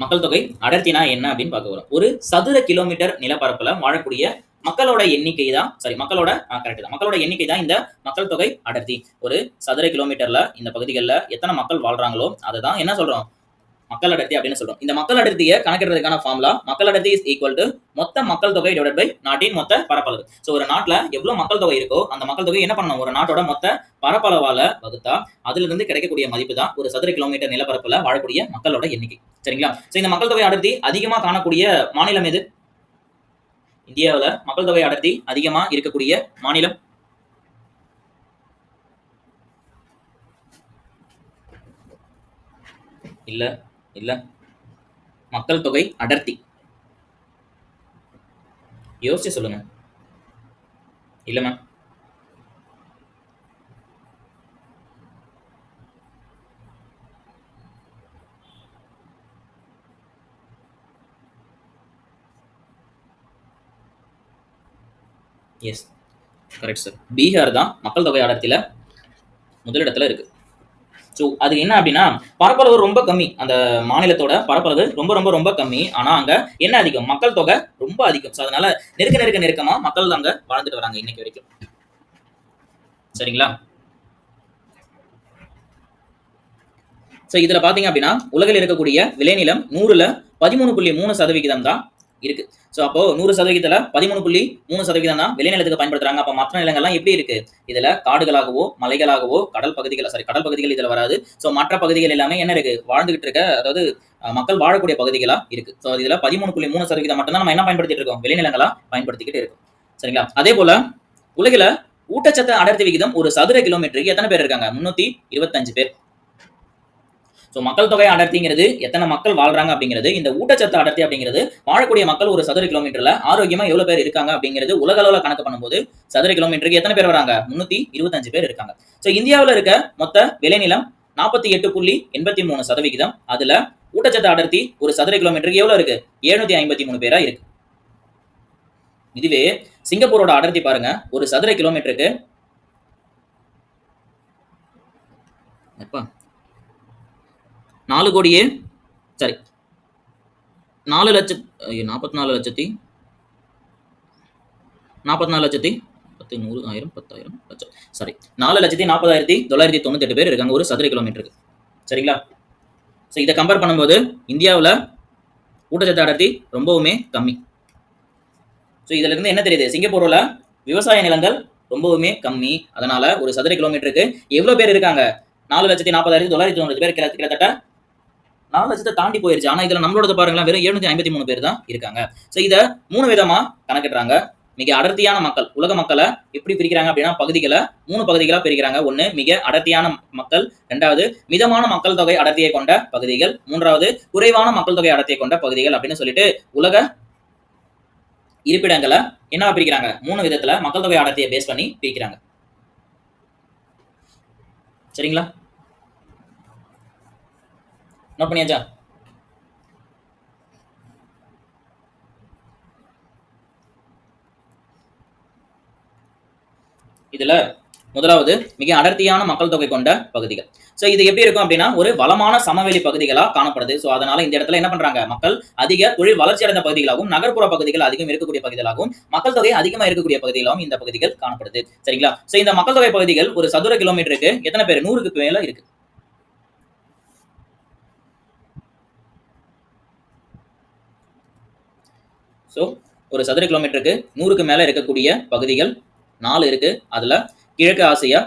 மக்கள் தொகை அடர்த்தினா என்ன அப்படின்னு பார்க்க வரோம் ஒரு சதுர கிலோமீட்டர் நிலப்பரப்புல வாழக்கூடிய மக்களோட எண்ணிக்கை தான் சாரி மக்களோட கரெக்ட் தான். மக்களோட எண்ணிக்கை தான் இந்த மக்கள் தொகை அடர்த்தி. ஒரு சதுர கிலோமீட்டர்ல இந்த பகுதிகளில் எத்தனை மக்கள் வாழ்றாங்களோ அதை தான் என்ன சொல்றோம்? மக்கள் அடர்த்தி அப்படின்னு சொல்றோம். இந்த மக்கள் அடர்த்தியை கணக்கிடுறதுக்கான ஃபார்முலா மக்கள் அடர்த்தி இஸ் ஈக்குவல் டு மொத்த மக்கள் தொகை டிவைட் பை நாட்டின் மொத்த பரப்பளவு. ஸோ ஒரு நாட்டில் எவ்வளவு மக்கள் தொகை இருக்கோ அந்த மக்கள் தொகை என்ன பண்ணணும்? ஒரு நாட்டோட மொத்த பரப்பளவால வகுத்தா அதுல இருந்து கிடைக்கக்கூடிய மதிப்பு தான் ஒரு சதுர கிலோமீட்டர் நிலப்பரப்புல வாழக்கூடிய மக்களோட எண்ணிக்கை. சரிங்களா? ஸோ இந்த மக்கள் தொகை அடர்த்தி அதிகமாக காணக்கூடிய மாநிலம் எது? இந்தியாவில் மக்கள் தொகை அடர்த்தி அதிகமாக இருக்கக்கூடிய மாநிலம்? இல்லை. இல்ல. மக்கள் தொகை அடர்த்தி. யோசிச்சு சொல்லுங்க. இல்ல ma'am yes correct sir Bihar தான் மக்கள் தொகை அடர்த்தியில முதலிடத்துல இருக்கு. ஸோ அது என்ன அப்படின்னா பரப்பளவு ரொம்ப கம்மி. அந்த மாநிலத்தோட பரப்பளவு ரொம்ப ரொம்ப ரொம்ப கம்மி. ஆனா அங்க என்ன அதிகம்? மக்கள் தொகை ரொம்ப அதிகம். ஸோ அதனால நெருக்க நெருக்க நெருக்கமா மக்கள் அங்க வாழ்ந்துட்டு வராங்க இன்னைக்கு வரைக்கும். சரிங்களா? ஸோ இதுல பாத்தீங்க அப்படின்னா உலகில் இருக்கக்கூடிய விளைநிலம் நூறுல பதிமூணு புள்ளி மூணு சதவிகிதம் தான் இருக்கு. ஸோ அப்போ நூறு சதவீதத்துல பதிமூணு புள்ளி மூணு சதவீதம் தான் விளைநிலத்துக்கு பயன்படுத்துறாங்க. அப்போ மற்ற நிலங்கள்லாம் எப்படி இருக்கு? இதுல காடுகளாகவோ மலைகளாகவோ கடல் பகுதிகள் சாரி கடல் பகுதிகள் இதுல வராது. ஸோ மற்ற பகுதிகள் எல்லாமே என்ன இருக்கு? வாழ்ந்துகிட்டு இருக்க அதாவது மக்கள் வாழக்கூடிய பகுதிகளா இருக்கு. ஸோ இதுல பதிமூணு புள்ளி மூணு சதவீதம் மட்டும் தான் நம்ம என்ன பயன்படுத்திட்டு இருக்கோம்? விளைநிலங்களா பயன்படுத்திக்கிட்டு இருக்கோம். சரிங்களா? அதே போல உலகில ஊட்டச்சத்து அடர்த்தி விகிதம் ஒரு சதுர கிலோமீட்டருக்கு எத்தனை பேர் இருக்காங்க? முன்னூத்தி இருபத்தஞ்சு பேர். ஸோ மக்கள் தொகை அடர்த்திங்கிறது எத்தனை மக்கள் வாழ்றாங்க அப்படிங்கிறது இந்த ஊட்டச்சத்து அடர்த்தி அப்படிங்கிறது வாழக்கூடிய மக்கள் ஒரு சதுர கிலோமீட்டர்ல ஆரோக்கியமா எவ்வளவு பேர் இருக்காங்க அப்படிங்கிறது உலக அளவில் கணக்கு பண்ணும்போது சதுர கிலோமீட்டருக்கு எத்தனை பேர் வராங்க? முன்னூத்தி இருபத்தஞ்சு பேர் இருக்காங்க. ஸோ இந்தியாவில் இருக்க மொத்த விளைநிலம் நாற்பத்தி எட்டு புள்ளி எண்பத்தி மூணு சதவிகிதம். அதுல ஊட்டச்சத்து அடர்த்தி ஒரு சதுர கிலோமீட்டருக்கு எவ்வளவு இருக்கு? எழுநூத்தி ஐம்பத்தி மூணு பேரா இருக்கு. இதுவே சிங்கப்பூரோட அடர்த்தி பாருங்க. ஒரு சதுர கிலோமீட்டருக்கு எப்பா? நாலு கோடியே சரி. நாலு லட்ச நாற்பத்தி நாலு லட்சத்தி நாற்பத்தி நாலு லட்சத்தி பத்து நூறு ஆயிரம் பத்தாயிரம் லட்சம் சாரி. நாலு லட்சத்தி நாற்பதாயிரத்தி தொள்ளாயிரத்தி தொண்ணூத்தெட்டு பேர் இருக்காங்க ஒரு சதுர கிலோமீட்டருக்கு சரிங்களா? ஸோ இதை கம்பேர் பண்ணும்போது இந்தியாவில் ஊட்டச்சத்து அடர்த்தி ரொம்பவுமே கம்மி. ஸோ இதுல இருந்து என்ன தெரியுது? சிங்கப்பூரில் விவசாய நிலங்கள் ரொம்பவுமே கம்மி. அதனால ஒரு சதுர கிலோமீட்டருக்கு எவ்வளோ பேர் இருக்காங்க? நாலு லட்சத்தி நாற்பதாயிரத்தி தொள்ளாயிரத்தி தொண்ணூறு பேர் கிட்டத்தட்ட நாலு லட்சத்தை தாண்டி போயிருச்சு. ஆனா இதுல நம்மளோட பாருங்களா வெறும் எழுநூத்தி ஐம்பத்தி மூணு பேர் தான் இருக்காங்க. ஸோ இதை மூணு விதமா கணக்கிடுறாங்க. மிக அடர்த்தியான மக்கள் உலக மக்களை எப்படி பிரிக்கிறாங்க அப்படின்னா பகுதிகளை மூணு பகுதிகளா பிரிக்கிறாங்க. ஒண்ணு மிக அடர்த்தியான மக்கள். ரெண்டாவது மிதமான மக்கள் தொகை அடர்த்தியை கொண்ட பகுதிகள். மூன்றாவது குறைவான மக்கள் தொகை அடர்த்தியை கொண்ட பகுதிகள் அப்படின்னு சொல்லிட்டு உலக இருப்பிடங்களை என்ன பிரிக்கிறாங்க? மூணு விதத்துல மக்கள் தொகை அடர்த்தியை பேஸ் பண்ணி பிரிக்கிறாங்க. சரிங்களா? நோட் பண்ணியாச்சா? இதுல முதலாவது மிக அடர்த்தியான மக்கள் தொகை கொண்ட பகுதிகள். ஸோ இது எப்படி இருக்கும் அப்படின்னா ஒரு வளமான சமவெளி பகுதிகளா காணப்படுது. ஸோ அதனால இந்த இடத்துல என்ன பண்றாங்க? மக்கள் அதிக தொழில் வளர்ச்சி அடைந்த பகுதிகளாகவும் நகர்ப்புற பகுதிகள் அதிகம் இருக்கக்கூடிய பகுதிகளாகவும் மக்கள் தொகை அதிகமா இருக்கக்கூடிய பகுதிகளாகவும் இந்த பகுதிகள் காணப்படுது. சரிங்களா? ஸோ இந்த மக்கள் தொகை பகுதிகள் ஒரு சதுர கிலோமீட்டருக்கு எத்தனை பேர்? நூறுக்கு மேல இருக்கு. ஸோ ஒரு சதுர கிலோமீட்டருக்கு நூறுக்கு மேலே இருக்கக்கூடிய பகுதிகள் நாலு இருக்கு. அதுல கிழக்கு ஆசியா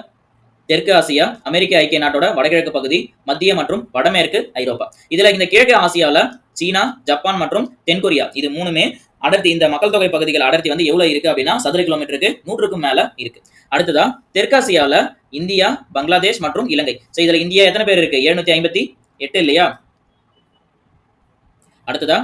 தெற்கு ஆசியா அமெரிக்க ஐக்கிய நாட்டோட வடகிழக்கு பகுதி மத்திய மற்றும் வடமேற்கு ஐரோப்பா. இதுல இந்த கிழக்கு ஆசியால சீனா ஜப்பான் மற்றும் தென்கொரியா இது மூணுமே அடர்த்தி இந்த மக்கள் தொகை பகுதிகள் அடர்த்தி வந்து எவ்வளவு இருக்கு அப்படின்னா சதுர கிலோமீட்டருக்கு நூற்றுக்கும் மேல இருக்கு. அடுத்ததா தெற்காசியாவில் இந்தியா பங்களாதேஷ் மற்றும் இலங்கை. ஸோ இதில் இந்தியா எத்தனை பேர் இருக்கு? எழுநூத்தி ஐம்பத்தி எட்டு இல்லையா? அடுத்ததா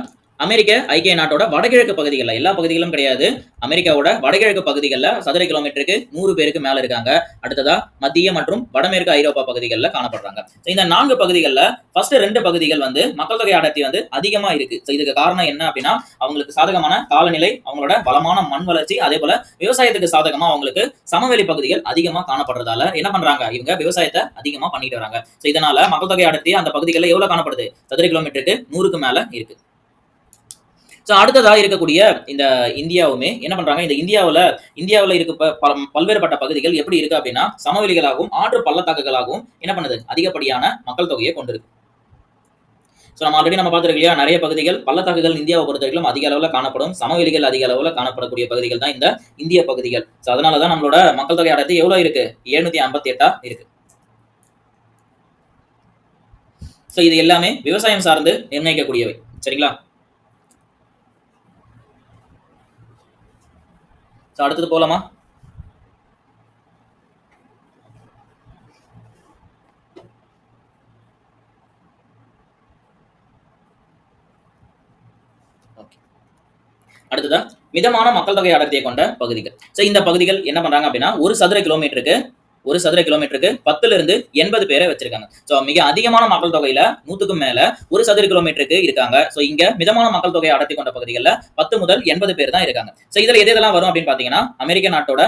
அமெரிக்க ஐக்கிய நாட்டோட வடகிழக்கு பகுதிகளில் எல்லா பகுதிகளும் கிடையாது. அமெரிக்காவோட வடகிழக்கு பகுதிகளில் சதுர கிலோமீட்டருக்கு நூறு பேருக்கு மேல இருக்காங்க. அடுத்ததா மத்திய மற்றும் வடமேற்கு ஐரோப்பா பகுதிகளில் காணப்படுறாங்க. இந்த நான்கு பகுதிகளில் ஃபர்ஸ்ட் ரெண்டு பகுதிகள் வந்து மக்கள் தொகை அடர்த்தி வந்து அதிகமா இருக்கு. இதுக்கு காரணம் என்ன அப்படின்னா அவங்களுக்கு சாதகமான காலநிலை அவங்களோட வளமான மண் வளர்ச்சி அதே போல விவசாயத்துக்கு சாதகமா அவங்களுக்கு சமவெளி பகுதிகள் அதிகமா காணப்படுறதால என்ன பண்றாங்க? இவங்க விவசாயத்தை அதிகமா பண்ணிட்டு வராங்க. ஸோ இதனால மக்கள் தொகை அடர்த்தி அந்த பகுதிகளில் எவ்வளவு காணப்படுது? சதுர கிலோமீட்டருக்கு நூறுக்கு மேல இருக்கு. ஸோ அடுத்ததாக இருக்கக்கூடிய இந்த இந்தியாவுமே என்ன பண்றாங்க? இந்த இந்தியாவில் இந்தியாவில் இருக்க ப- பல- பல்வேறுபட்ட பகுதிகள் எப்படி இருக்கு அப்படின்னா சமவெளிகளாகவும் ஆற்று பள்ளத்தாக்குகளாகவும் என்ன பண்ணுது? அதிகப்படியான மக்கள் தொகையை கொண்டிருக்கு. ஸோ நம்ம ஆல்ரெடி நம்ம பார்த்துருக்கு இல்லையா? நிறைய பகுதிகள் பள்ளத்தாக்குகள் இந்தியாவை பொறுத்தவரைக்கும் அதிக அளவில் காணப்படும். சமவெளிகள் அதிக அளவில் காணப்படக்கூடிய பகுதிகள் தான் இந்த இந்திய பகுதிகள். ஸோ அதனால தான் நம்மளோட மக்கள் தொகை அடர்த்தி எவ்வளோ இருக்கு? எழுநூத்தி ஐம்பத்தி எட்டா இருக்கு. ஸோ இது எல்லாமே விவசாயம் சார்ந்து நிர்ணயிக்கக்கூடியவை. சரிங்களா? ஸோ அடுத்தது போலாமா? அடுத்ததா மிதமான மக்கள் தொகை அடர்த்தியை கொண்ட பகுதிகள். ஸோ இந்த பகுதிகள் என்ன பண்றாங்க அப்படின்னா ஒரு சதுர கிலோமீட்டருக்கு ஒரு சதுர கிலோமீட்டருக்கு பத்துல இருந்து எண்பது பேரை வச்சிருக்காங்க. ஸோ மிக அதிகமான மக்கள் தொகையில நூத்துக்கும் மேல ஒரு சதுர கிலோமீட்டருக்கு இருக்காங்க. ஸோ இங்க மிதமான மக்கள் தொகையை அடர்த்தி கொண்ட பகுதிகளில் பத்து முதல் எண்பது பேர் தான் இருக்காங்க. ஸோ இதுல எது எதெல்லாம் வரும் அப்படின்னு பாத்தீங்கன்னா அமெரிக்க நாட்டோட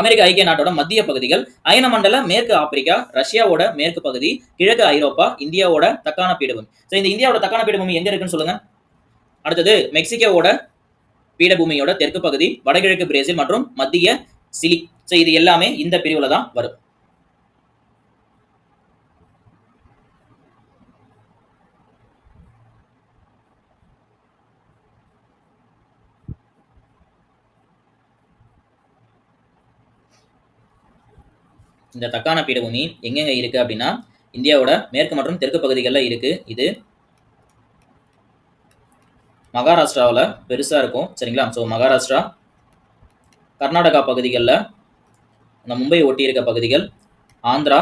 அமெரிக்க ஐக்கிய நாட்டோட மத்திய பகுதிகள் அயன மண்டல மேற்கு ஆப்பிரிக்கா ரஷ்யாவோட மேற்கு பகுதி கிழக்கு ஐரோப்பா இந்தியாவோட தக்கான பீடபூமி ஸோ இந்த இந்தியாவோட தக்கான பீடபூமி எங்க இருக்குன்னு சொல்லுங்க. அடுத்தது மெக்சிகோவோட பீடபூமியோட தெற்கு பகுதி வடகிழக்கு பிரேசில் மற்றும் மத்திய சிலி. ஸோ இது எல்லாமே இந்த பிரிவில் தான் வரும். இந்த தக்கான பீடபூமி எங்கெங்க இருக்கு அப்படின்னா இந்தியாவோட மேற்கு மற்றும் தெற்கு பகுதிகளில் இருக்கு. இது மகாராஷ்டிராவில் பெருசா இருக்கும். சரிங்களா? ஸோ மகாராஷ்டிரா கர்நாடகா பகுதிகளில் அந்த மும்பை ஒட்டி இருக்க பகுதிகள் ஆந்திரா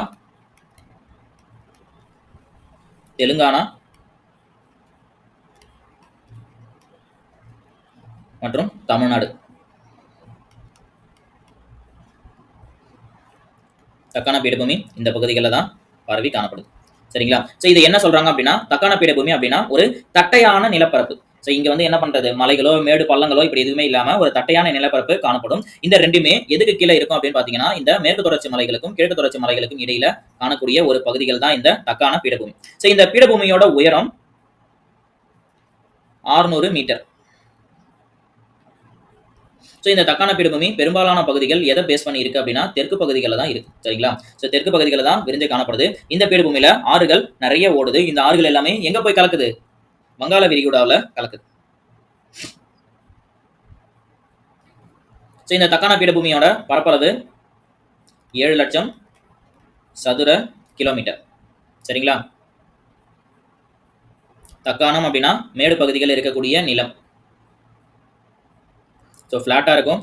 தெலுங்கானா மற்றும் தமிழ்நாடு. தக்கான பீடபூமி இந்த பகுதிகளில் தான் பரவி காணப்படுது. சரிங்களா? ஸோ இது என்ன சொல்றாங்க அப்படின்னா தக்கான பீடபூமி அப்படின்னா ஒரு தட்டையான நிலப்பரப்பு. ஸோ இங்க வந்து என்ன பண்றது? மலைகளோ மேடு பள்ளங்களோ இப்படி எதுவுமே இல்லாம ஒரு தட்டையான நிலப்பரப்பு காணப்படும். இந்த ரெண்டுமே எதுக்கு கீழே இருக்கும் அப்படின்னு பாத்தீங்கன்னா இந்த மேற்கு தொடர்ச்சி மலைகளுக்கும் கிழக்கு தொடர்ச்சி மலைகளுக்கும் இடையில காணக்கூடிய ஒரு பகுதிகள் தான் இந்த தக்கான பீடபூமி. ஸோ இந்த பீடபூமியோட உயரம் 600 மீட்டர். ஸோ இந்த தக்கான பீடபூமி பெரும்பாலான பகுதிகள் எதை பேஸ் பண்ணி இருக்கு அப்படின்னா தெற்கு பகுதிகளில் தான் இருக்கு. சரிங்களா? ஸோ தெற்கு பகுதிகளில் தான் விரிஞ்சு காணப்படுது. இந்த பீடபூமியில ஆறுகள் நிறைய ஓடுது. இந்த ஆறுகள் எல்லாமே எங்க போய் கலக்குது? வங்காள விரிகுடாவில் கலக்குது. ஸோ இந்த தக்கான பீடபூமியோட பரப்பளவு ஏழு லட்சம் சதுர கிலோமீட்டர். சரிங்களா? தக்காணம் அப்படின்னா மேடு பகுதிகளில் இருக்கக்கூடிய நிலம். ஸோ ஃப்ளாட்டாக இருக்கும்.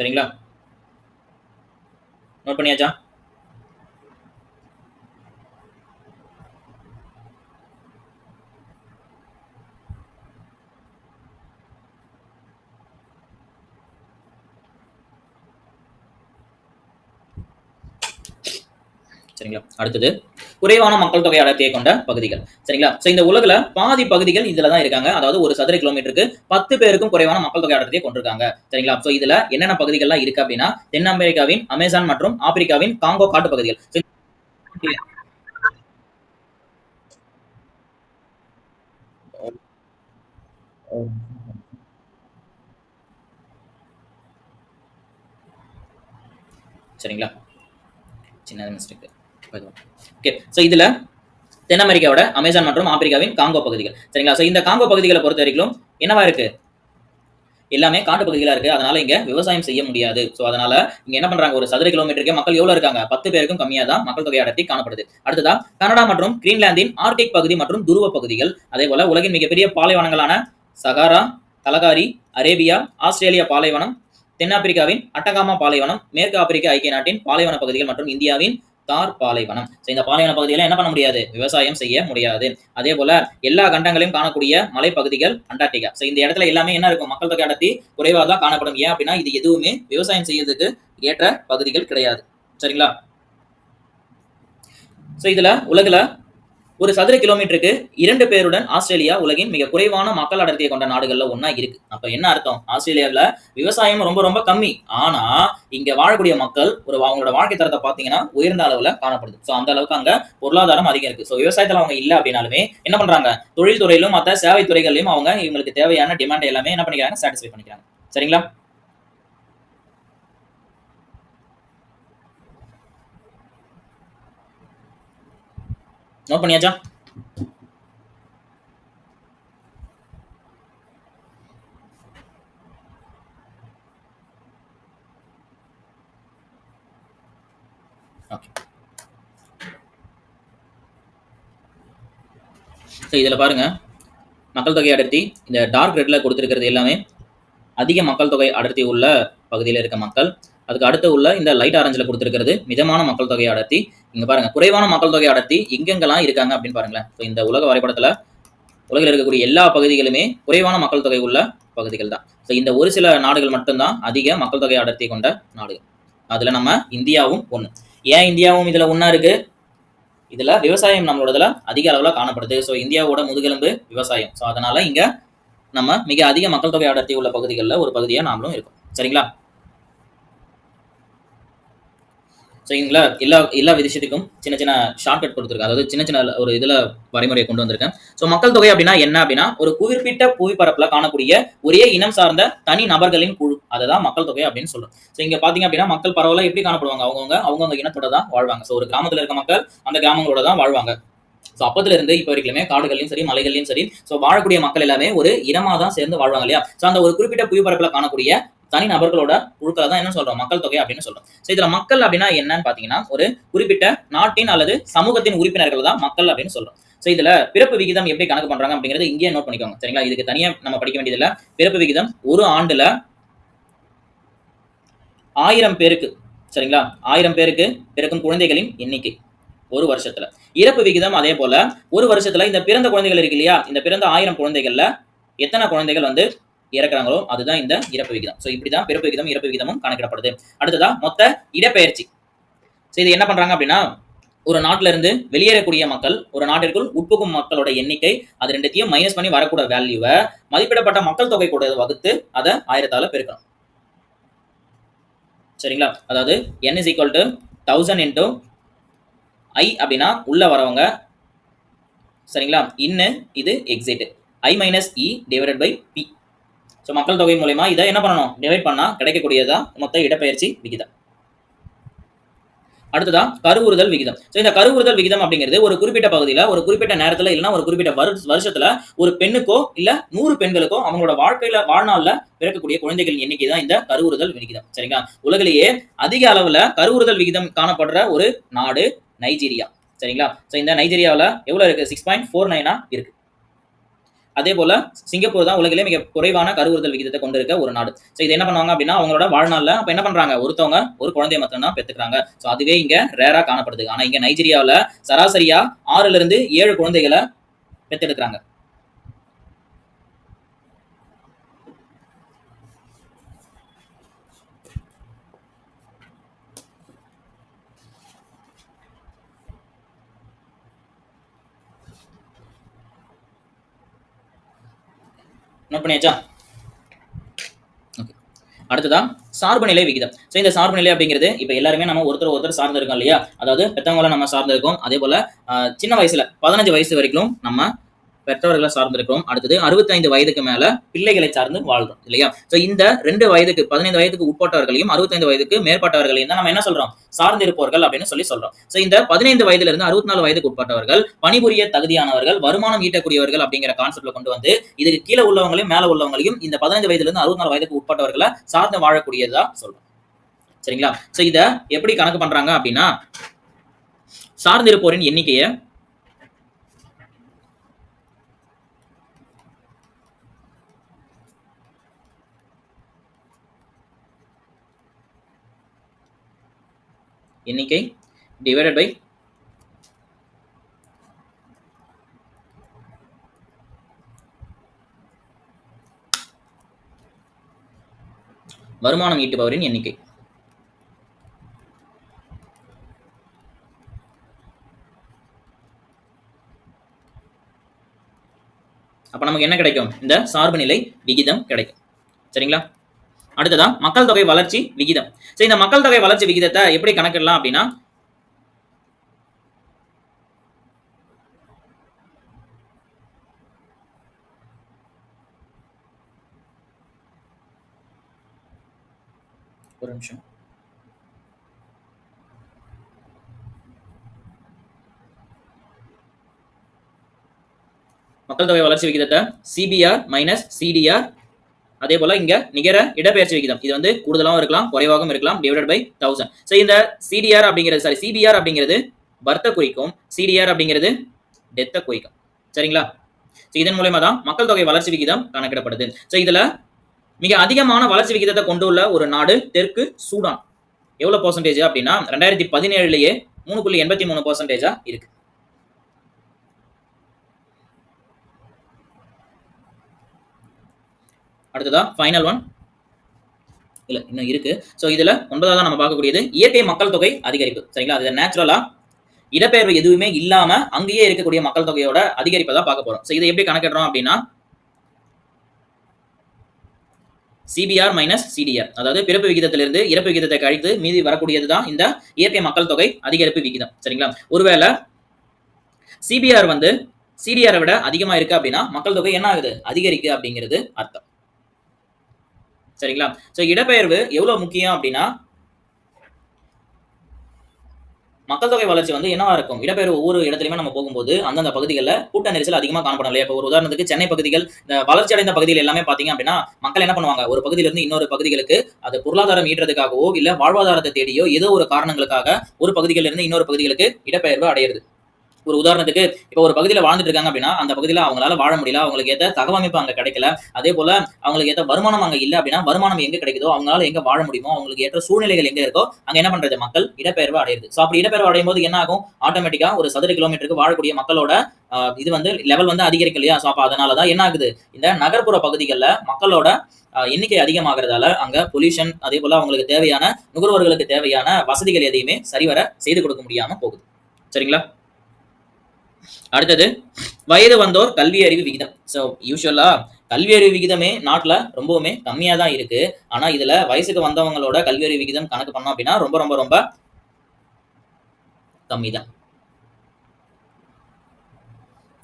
சரிங்களா? நோட் பண்ணியாச்சா? சரிங்களா? அடுத்தது. குறைவான மக்கள் தொகை அடர்த்தியை கொண்ட பகுதிகள். சரிங்களா? சோ இந்த உலகில் பாதி பகுதிகள் இதுல தான் இருக்காங்க. அதாவது ஒரு சதுர கிலோமீட்டருக்கு பத்து பேருக்கும் குறைவான மக்கள் தொகை அடர்த்தியை கொண்டிருக்காங்க. சரிங்களா? சோ இதுல என்னென்ன பகுதிகள்லாம் இருக்கு அப்படின்னா தென் அமெரிக்காவின் அமேசான் மற்றும் ஆப்பிரிக்காவின் காங்கோ காட்டு பகுதிகள். சரிங்களா? சின்ன மிஸ்டேக் ஓகே ஸோ இதுல தென் அமெரிக்காவோட அமேசான் மற்றும் ஆப்பிரிக்காவின் காங்கோ பகுதிகள். சரிங்களா? ஸோ இந்த காங்கோ பகுதிகளை பொறுத்த வரைக்கும் என்னவா இருக்கு? எல்லாமே காட்டு பகுதிகளா இருக்கு. அதனால இங்க விவசாயம் செய்ய முடியாது. ஸோ அதனால இங்க என்ன பண்றாங்க? ஒரு சதுர கிலோமீட்டருக்கு மக்கள் எவ்வளவு இருக்காங்க? பத்து பேருக்கும் கம்மியா தான் மக்கள் தொகை அடர்த்தி காணப்படுது. அடுத்ததா கனடா மற்றும் கிரீன்லாந்தின் ஆர்டிக் பகுதி மற்றும் துருவ பகுதிகள். அதே போல உலகின் மிகப்பெரிய பாலைவனங்களான சகாரா கலகாரி அரேபியா ஆஸ்திரேலியா பாலைவனம் தென்னாப்பிரிக்காவின் அட்டகாமா பாலைவனம் மேற்கு ஆப்பிரிக்க ஐக்கிய நாட்டின் பாலைவன பகுதிகள் மற்றும் இந்தியாவின் தார் பாலைவனம். இந்த பாலைவன பகுதிகளை என்ன பண்ண முடியாது? விவசாயம் செய்ய முடியாது. அதே போல எல்லா கண்டங்களையும் காணக்கூடிய மலைப்பகுதிகள் அண்டார்டிகா. ஸோ இந்த இடத்துல எல்லாமே என்ன இருக்கும்? மக்கள் தொகை அடர்த்தி குறைவாக தான் காணப்படும். ஏன் அப்படின்னா இது எதுவுமே விவசாயம் செய்யறதுக்கு ஏற்ற பகுதிகள் கிடையாது. சரிங்களா? ஸோ இதுல உலகில் ஒரு சதுர கிலோமீட்டருக்கு இரண்டு பேருடன் ஆஸ்திரேலியா உலகின் மிக குறைவான மக்கள் அடர்த்தியை கொண்ட நாடுகள்ல ஒன்னா இருக்கு. அப்ப என்ன அர்த்தம்? ஆஸ்திரேலியாவில் விவசாயம் ரொம்ப ரொம்ப கம்மி. ஆனா இங்க வாழக்கூடிய மக்கள் ஒரு அவங்களோட வாழ்க்கை தரத்தை பாத்தீங்கன்னா உயர்ந்த அளவுல காணப்படுது. ஸோ அந்த அளவுக்கு அங்க பொருளாதாரம் அதிகம் இருக்கு. ஸோ விவசாயத்துல அவங்க இல்ல அப்படின்னாலுமே என்ன பண்றாங்க? தொழில் துறையிலும் மற்ற சேவை துறைகளிலும் அவங்க இவங்களுக்கு தேவையான டிமாண்ட் எல்லாமே என்ன பண்ணிக்கிறாங்க? சாட்டிஸ்ஃபை பண்ணிக்கிறாங்க. சரிங்களா? நோட் பண்ணியாச்சா ஸோ இதில் பாருங்க. மக்கள் தொகை அடர்த்தி இந்த டார்க் ரெட்ல கொடுத்துருக்கிறது எல்லாமே அதிக மக்கள் தொகை அடர்த்தி உள்ள பகுதியில் இருக்க மக்கள். அதுக்கு அடுத்து உள்ள இந்த லைட் ஆரஞ்சில் கொடுத்துருக்கிறது மிதமான மக்கள் தொகை அடர்த்தி. இங்கே பாருங்கள் குறைவான மக்கள் தொகை அடர்த்தி எங்கெங்கெல்லாம் இருக்காங்க அப்படின்னு பாருங்களேன். ஸோ இந்த உலக வரைபடத்தில் உலகில் இருக்கக்கூடிய எல்லா பகுதிகளுமே குறைவான மக்கள் தொகை உள்ள பகுதிகள் தான். ஸோ இந்த ஒரு சில நாடுகள் மட்டும்தான் அதிக மக்கள் தொகை அடர்த்தி கொண்ட நாடுகள். அதில் நம்ம இந்தியாவும் ஒன்று ஏன் இந்தியாவும் இதில் ஒன்றா இருக்கு? இதில் விவசாயம் நம்மளோடதுல அதிக அளவில் காணப்படுது. ஸோ இந்தியாவோட முதுகெலும்பு விவசாயம். ஸோ அதனால் இங்கே நம்ம மிக அதிக மக்கள் தொகை அடர்த்தி உள்ள பகுதிகளில் ஒரு பகுதியாக நாமளும் இருக்கோம். சரிங்களா? சரிங்களா எல்லா எல்லா விஷயத்துக்கும் சின்ன சின்ன ஷார்ட்கட் கொடுத்துருக்கேன் அதாவது சின்ன சின்ன ஒரு இதில் வரைமுறையை கொண்டு வந்திருக்கேன். ஸோ மக்கள் தொகை அப்படின்னா என்ன அப்படின்னா ஒரு குறிப்பிட்ட புவிப்பரப்பில் காணக்கூடிய ஒரே இனம் சார்ந்த தனி நபர்களின் குழு. அதை தான் மக்கள் தொகை அப்படின்னு சொல்றோம். ஸோ இங்கே பார்த்தீங்க அப்படின்னா மக்கள் பரவலாக எப்படி காணப்படுவாங்க? அவங்கவுங்க அவங்கவுங்க இனத்தோட தான் வாழ்வாங்க. ஸோ ஒரு கிராமத்தில் இருக்க மக்கள் அந்த கிராமங்களோட தான் வாழ்வாங்க. ஸோ அப்பத்துல இருந்து இப்போ வரைக்குமே காடுகளையும் சரி மலைகள்லையும் சரி ஸோ வாழக்கூடிய மக்கள் எல்லாமே ஒரு இனமா தான் சேர்ந்து வாழ்வாங்க இல்லையா? ஸோ அந்த ஒரு குறிப்பிட்ட புவிப்பரப்பில் காணக்கூடிய தனி நபர்களோட குழுக்களை தான் என்ன சொல்றோம்? மக்கள் தொகை அப்படின்னு சொல்றோம். ஸோ இதுல மக்கள் அப்படின்னா என்னன்னு பாத்தீங்கன்னா ஒரு குறிப்பிட்ட நாட்டின் அல்லது சமூகத்தின் உறுப்பினர்கள் தான் மக்கள் அப்படின்னு சொல்றோம். ஸோ இதுல பிறப்பு விகிதம் எப்படி கணக்கு பண்றாங்க அப்படிங்கறது இங்கேயே நோட் பண்ணிக்கோங்க. சரிங்களா? இதுக்கு தனியா நம்ம படிக்க வேண்டியதில்ல பிறப்பு விகிதம் ஒரு ஆண்டுல ஆயிரம் பேருக்கு சரிங்களா? ஆயிரம் பேருக்கு பிறக்கும் குழந்தைகளின் எண்ணிக்கை ஒரு வருஷத்துல. இறப்பு விகிதம் அதே போல ஒரு வருஷத்துல இந்த பிறந்த குழந்தைகள் இருக்கு இல்லையா? இந்த பிறந்த ஆயிரம் குழந்தைகள்ல எத்தனை குழந்தைகள் வந்து இறக்குறாங்களோ அதுதான் இந்த இறப்பு விகிதம். ஸோ இப்படிதான் பிறப்பு விகிதம் இறப்பு விகிதமும் கணக்கிடப்படுது. அடுத்ததா மொத்த இடப்பெயர்ச்சி. ஸோ இது என்ன பண்றாங்க அப்படின்னா ஒரு நாட்டில இருந்து வெளியேறக்கூடிய மக்கள் ஒரு நாட்டிற்குள் உட்புகும் மக்களோட எண்ணிக்கை அது ரெண்டுத்தையும் மைனஸ் பண்ணி வரக்கூட வேல்யூவை மதிப்பிடப்பட்ட மக்கள் தொகை கூட வகுத்து அதை ஆயிரத்தால பெருக்கணும். சரிங்களா? அதாவது N is equal to thousand into I அப்படின்னா உள்ள வரவங்க சரிங்களா? இன்னு இது exit I minus E divided by P so மக்கள் தொகை மூலயமா இதை என்ன பண்ணணும்? டிவைட் பண்ணால் கிடைக்கக்கூடியதா? மொத்த இடப்பெயர்ச்சி விகிதம். அடுத்ததா கருவுறுதல் விகிதம். ஸோ இந்த கருவுறுதல் விகிதம் அப்படிங்கிறது ஒரு குறிப்பிட்ட பகுதியில் ஒரு குறிப்பிட்ட நேரத்தில் இல்லைன்னா ஒரு குறிப்பிட்ட வருஷ வருஷத்துல ஒரு பெண்ணுக்கோ இல்லை நூறு பெண்களுக்கோ அவங்களோட வாழ்க்கையில வாழ்நாளில் பிறக்கக்கூடிய குழந்தைகளின் எண்ணிக்கை தான் இந்த கருவுறுதல் விகிதம். சரிங்களா? உலகிலேயே அதிக அளவில் கருவுறுதல் விகிதம் காணப்படுற ஒரு நாடு நைஜீரியா. சரிங்களா? ஸோ இந்த நைஜீரியாவில் எவ்வளோ இருக்கு? சிக்ஸ் பாயிண்ட் ஃபோர் நைனா இருக்கு. அதே போல சிங்கப்பூர் தான் உலகிலே மிக குறைவான கருவுறுதல் விகிதத்தை கொண்டிருக்க ஒரு நாடு. ஸோ இது என்ன பண்ணுவாங்க அப்படின்னா அவங்களோட வாழ்நாள்ல அப்ப என்ன பண்றாங்க? ஒருத்தவங்க ஒரு குழந்தைய மட்டும் தான் பெற்றுக்கிறாங்க ஸோ அதுவே இங்க ரேரா காணப்படுது. ஆனா இங்க நைஜீரியாவில் சராசரியா ஆறுல இருந்து ஏழு குழந்தைகளை பெற்றெடுக்கிறாங்க நோட் பண்ணியாச்சா? ஓகே அடுத்ததா சார்பு நிலை விகிதம். ஸோ இந்த சார்பு நிலை அப்படிங்கிறது இப்போ எல்லாருமே நம்ம ஒருத்தர் ஒருத்தர் சார்ந்து இருக்கோம் இல்லையா? அதாவது பெற்றவங்கள நம்ம சார்ந்து இருக்கோம் அதே போல சின்ன வயசுல பதினஞ்சு வயசு வரைக்கும் நம்ம பெற்றவர்களை சார்ந்திருக்கிறோம். அடுத்தது அறுபத்தைந்து வயதுக்கு மேல பிள்ளைகளை சார்ந்து வாழ்றோம் இல்லையா? ஸோ இந்த ரெண்டு வயதுக்கு பதினைந்து வயதுக்கு உட்பட்டவர்களையும் அறுபத்தைந்து வயதுக்கு மேற்பட்டவர்களையும் தான் நம்ம என்ன சொல்றோம்? சார்ந்திருப்பவர்கள் அப்படின்னு சொல்லி சொல்றோம். ஸோ இந்த பதினைந்து வயதுல இருந்து அறுபத்தி நாலு வயதுக்கு உட்பட்டவர்கள் பணிபுரிய தகுதியானவர்கள் வருமானம் ஈட்டக்கூடியவர்கள் அப்படிங்கிற கான்செப்ட்ல கொண்டு வந்து இதுக்கு கீழே உள்ளவங்களையும் மேல உள்ளவங்களையும் இந்த பதினைந்து வயதுல இருந்து அறுபத்தி நாலு வயதுக்கு உட்பட்டவர்களை சார்ந்து வாழக்கூடியதா சொல்றோம். சரிங்களா? ஸோ இதை எப்படி கணக்கு பண்றாங்க அப்படின்னா சார்ந்திருப்போரின் எண்ணிக்கையை எண்ணிக்கை டிவைடட் பை வருமானம் ஈட்டுபவரின் எண்ணிக்கை. அப்ப நமக்கு என்ன கிடைக்கும்? இந்த சார்பு நிலை விகிதம் கிடைக்கும். சரிங்களா? அடுத்ததா மக்கள் தொகை வளர்ச்சி விகிதம். சரி இந்த மக்கள் தொகை வளர்ச்சி விகிதத்தை எப்படி கணக்கிடலாம் அப்படின்னா ஒரு நிமிஷம். மக்கள் தொகை வளர்ச்சி விகிதத்தை சிபிஆர் மைனஸ் சிடிஆர் அதே போல இங்க நிகர இடப்பெயர்ச்சி விகிதம். இது வந்து கூடுதலாகவும் இருக்கலாம் குறைவாகவும் இருக்கலாம் டிவைடட் பை தௌசண்ட் ஸோ இந்த சிடிஆர் அப்படிங்கிறது சாரி சிபிஆர் அப்படிங்கிறது பர்த்தை குறிக்கும் சிடிஆர் அப்படிங்கிறது டெத்தை குறிக்கும். சரிங்களா? ஸோ இதன் மூலயமா தான் மக்கள் தொகை வளர்ச்சி விகிதம் கணக்கிடப்படுது. ஸோ இதுல மிக அதிகமான வளர்ச்சி விகிதத்தை கொண்டுள்ள ஒரு நாடு தெற்கு சூடான். எவ்வளவு பர்சன்டேஜ் அப்படின்னா ரெண்டாயிரத்தி பதினேழுலயே மூணு புள்ளி எண்பத்தி மூணு பர்சன்டேஜா இருக்கு. அடுத்ததா ஃபைனல் ஒன் இல்ல இன்னும் இருக்கு. ஸோ இதுல ஒன்பதாவது நம்ம பார்க்கக்கூடியது இயற்கை மக்கள் தொகை அதிகரிப்பு. சரிங்களா? அது நேச்சுரலா இடப்பெயர்வு எதுவுமே இல்லாம அங்கேயே இருக்கக்கூடிய மக்கள் தொகையோட அதிகரிப்பை தான் பார்க்க போறோம். ஸோ இதை எப்படி கணக்கிடுறோம் அப்படின்னா சிபிஆர் மைனஸ் சிடிஆர் அதாவது பிறப்பு விகிதத்திலிருந்து இறப்பு விகிதத்தை கழித்து மீதி வரக்கூடியது தான் இந்த இயற்கை மக்கள் தொகை அதிகரிப்பு விகிதம். சரிங்களா? ஒருவேளை சிபிஆர் வந்து சிடிஆரை விட அதிகமா இருக்கு அப்படின்னா மக்கள் தொகை என்ன ஆகுது? அதிகரிக்கு அப்படிங்கிறது அர்த்தம். சரிங்களா? சோ இடப்பெயர்வு எவ்வளவு முக்கியம் அப்படின்னா மக்கள் தொகை வளர்ச்சி வந்து என்னவா இருக்கும்? இடப்பெயர்வு ஒவ்வொரு இடத்துலையுமே நம்ம போகும்போது அந்தந்த பகுதிகளில் கூட்ட நெரிசல் அதிகமாக காணப்படும் இல்லையா? இப்போ ஒரு உதாரணத்துக்கு சென்னை பகுதிகள் இந்த வளர்ச்சி அடைந்த பகுதிகள் எல்லாமே பார்த்தீங்க அப்படின்னா மக்கள் என்ன பண்ணுவாங்க? ஒரு பகுதியிலிருந்து இன்னொரு பகுதிகளுக்கு அது பொருளாதாரம் ஈட்டுறதுக்காகவோ இல்ல வாழ்வாதாரத்தை தேடியோ ஏதோ ஒரு காரணங்களுக்காக ஒரு பகுதியிலிருந்து இன்னொரு பகுதிகளுக்கு இடப்பெயர்வு அடையிறது. ஒரு உதாரணத்துக்கு இப்போ ஒரு பகுதியில் வாழ்ந்துட்டு இருக்காங்க அப்படின்னா அந்த பகுதியில் அவங்களால வாழ முடியல அவங்களுக்கு ஏற்ற தகவமைப்பு அங்கே கிடைக்கல. அதே போல அவங்களுக்கு ஏற்ற வருமானம் அங்கே இல்லை அப்படின்னா வருமானம் எங்க கிடைக்குதோ அவங்களால எங்க வாழ முடியுமோ அவங்களுக்கு ஏற்ற சூழ்நிலைகள் எங்க இருக்கோ அங்க என்ன பண்றது? மக்கள் இடப்பெயர்வு அடையுது ஸோ அப்படி இடப்பெயர்வு அடையும் போது என்ன ஆகும்? ஆட்டோமேட்டிக்கா ஒரு சதுர கிலோமீட்டருக்கு வாழக்கூடிய மக்களோட இது வந்து லெவல் வந்து அதிகரிக்கும் இல்லையா? ஸோ அப்போ அதனால தான் என்ன ஆகுது? இந்த நகர்ப்புற பகுதிகளில் மக்களோட ஆஹ், எண்ணிக்கை அதிகமாகிறதால அங்க பொல்யூஷன் அதே போல அவங்களுக்கு தேவையான நுகர்வோர்களுக்கு தேவையான வசதிகள் எதையுமே சரிவர செய்து கொடுக்க முடியாம போகுது. சரிங்களா? அடுத்தது வயது வந்தோர் கல்வி அறிவு விகிதம். ஸோ யூஸ்வலா கல்வி அறிவு விகிதமே நாட்டில் ரொம்பவுமே கம்மியாக தான் இருக்கு. ஆனா இதுல வயசுக்கு வந்தவங்களோட கல்வி அறிவு விகிதம் கணக்கு பண்ணோம் அப்படின்னா ரொம்ப ரொம்ப ரொம்ப கம்மி தான்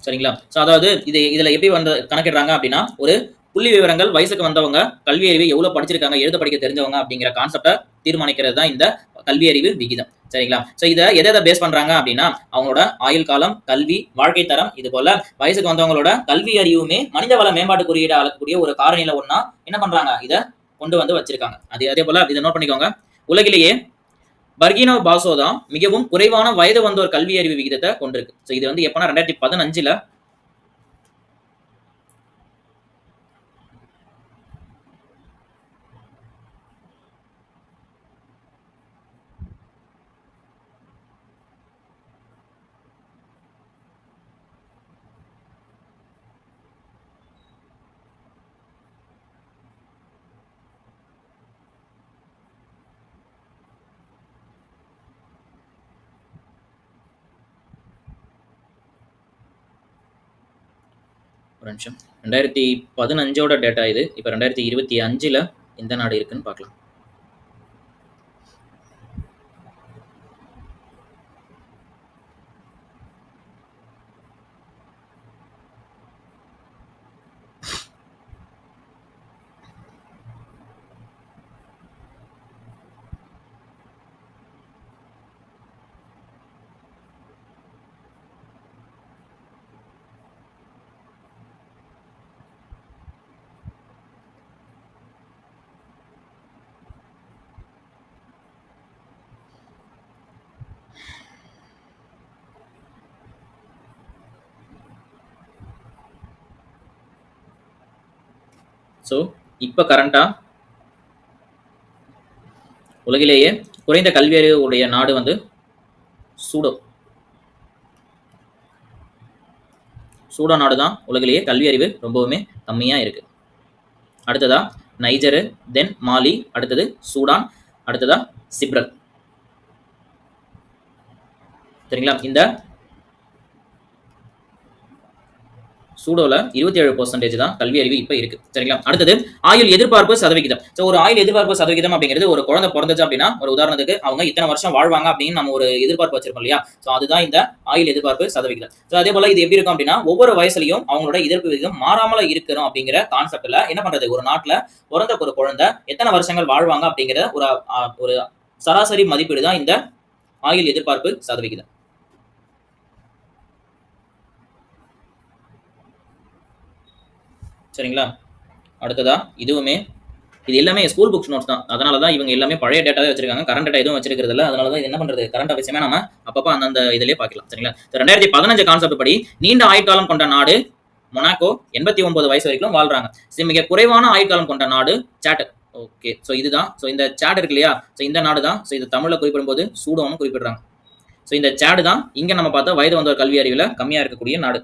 சரிங்களா? ஸோ அதாவது இது இதுல எப்படி வந்து கணக்கிடுறாங்க அப்படின்னா ஒரு புள்ளி விவரங்கள் வயசுக்கு வந்தவங்க கல்வி அறிவு எவ்வளோ படிச்சிருக்காங்க எழுத படிக்க தெரிஞ்சவங்க அப்படிங்கிற கான்செப்டை தீர்மானிக்கிறது தான் இந்த கல்வி அறிவு விகிதம். சரிங்களா? ஸோ இதை எதை எதை பேஸ் பண்றாங்க அப்படின்னா அவங்களோட ஆயுள் காலம் கல்வி வாழ்க்கை தரம் இது போல வயசுக்கு வந்தவங்களோட கல்வி அறிவுமே மனித வள மேம்பாட்டு குறியீடு அளக்கக்கூடிய ஒரு காரணியில ஒன்னா என்ன பண்றாங்க? இதை கொண்டு வந்து வச்சிருக்காங்க. அதே அதே போல இதை நோட் பண்ணிக்கோங்க. உலகிலேயே பர்கினோ பாசோ தான் மிகவும் குறைவான வயது வந்தோர் கல்வி அறிவு விகிதத்தை கொண்டிருக்கு. ஸோ இது வந்து எப்பனா ரெண்டாயிரத்தி பதினஞ்சுல ஒரு நிமிஷம். ரெண்டாயிரத்தி பதினஞ்சோட டேட்டா இது. இப்போ ரெண்டாயிரத்தி இருபத்தி அஞ்சுல இந்த நாடு இருக்குன்னு பார்க்கலாம். ஸோ இப்போ கரண்டா உலகிலேயே குறைந்த கல்வி அறிவு உடைய நாடு வந்து சூடோ. சூடோ நாடு தான் உலகிலேயே கல்வி அறிவு ரொம்பவுமே கம்மியாக இருக்கு. அடுத்ததா நைஜரு தென் மாலி அடுத்தது சூடான் அடுத்ததா சிப்ரல். சரிங்களா? இந்த சூடோல இருபத்தி ஏழு பர்சன்டேஜ் தான் கல்வி அறிவு இப்போ இருக்கு. சரிங்களா? அடுத்தது ஆயுள் எதிர்பார்ப்பு சதவிகிதம். ஸோ ஒரு ஆயுள் எதிர்பார்ப்பு சதவிகிதம் அப்படிங்கிறது ஒரு குழந்தை பிறந்துச்சு அப்படின்னா ஒரு உதாரணத்துக்கு அவங்க இத்தனை வருஷம் வாழ்வாங்க அப்படின்னு நம்ம ஒரு எதிர்பார்ப்பு வச்சிருக்கோம் இல்லையா? ஸோ அதுதான் இந்த ஆயுள் எதிர்பார்ப்பு சதவிகிதம். ஸோ அதே போல இது எப்படி இருக்கும் அப்படின்னா ஒவ்வொரு வயசுலையும் அவங்களோட எதிர்ப்பு விகிதம் மாறாமல இருக்கிறோம் அப்படிங்கிற கான்செப்ட்ல என்ன பண்றது? ஒரு நாட்டுல பிறந்த ஒரு குழந்தை எத்தனை வருஷங்கள் வாழ்வாங்க அப்படிங்கிற ஒரு ஒரு சராசரி மதிப்பீடு தான் இந்த ஆயுள் எதிர்பார்ப்பு சதவிகிதம். சரிங்களா? அடுத்ததா இதுவுமே இது எல்லாமே ஸ்கூல் புக்ஸ் நோட்ஸ் தான். அதனால தான் இவங்க எல்லாமே பழைய டேட்டாவே வச்சிருக்காங்க. கரண்ட் டேட்டா எதுவும் வச்சிருக்கிறது இல்லை. அதனால தான் இது என்ன பண்றது? கரண்ட் அவசியமே நம்ம அப்பப்போ அந்தந்த இதிலே பார்க்கலாம் சரிங்களா? ரெண்டாயிரத்தி பதினஞ்சு கான்செப்ட் படி நீண்ட ஆயுட்காலம் கொண்ட நாடு மொனாக்கோ எண்பத்தி ஒன்பது வயசு வரைக்கும் வாழ்றாங்க. மிக குறைவான ஆயுட்காலம் கொண்ட நாடு சாட் ஓகே ஸோ இதுதான். ஸோ இந்த சாட் இருக்கு இல்லையா? ஸோ இந்த நாடு தான். ஸோ இது தமிழில் குறிப்பிடும்போது சூடோன்னு குறிப்பிடுறாங்க. ஸோ இந்த சாடு தான் இங்கே நம்ம பார்த்தா வயது வந்தோர் கல்வி அறிவில் கம்மியாக இருக்கக்கூடிய நாடு.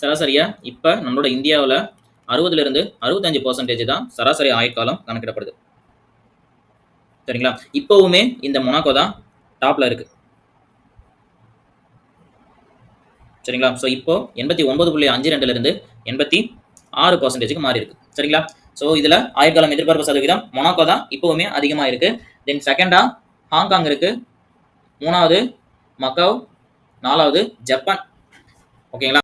சராசரியா இப்ப நம்மளோட இந்தியாவில் அறுபதுல இருந்து அறுபத்தஞ்சு பர்சன்டேஜ் தான் சராசரி ஆயுட்காலம் கணக்கிடப்படுது. சரிங்களா? இப்போவுமே இந்த மொனாக்கோ தான் டாப்ல இருக்கு. சரிங்களா? ஸோ இப்போ எண்பத்தி ஒன்பது புள்ளி அஞ்சு ரெண்டுல இருந்து எண்பத்தி ஆறு பர்சன்டேஜுக்கு மாறி இருக்கு சரிங்களா? ஸோ இதுல ஆயுட்காலம் எதிர்பார்ப்பு சதவீதம் மொனாக்கோ தான் இப்போவுமே அதிகமா இருக்கு. தென் செகண்டா ஹாங்காங் இருக்கு. மூணாவது மக்காவ் நாலாவது ஜப்பான் ஓகேங்களா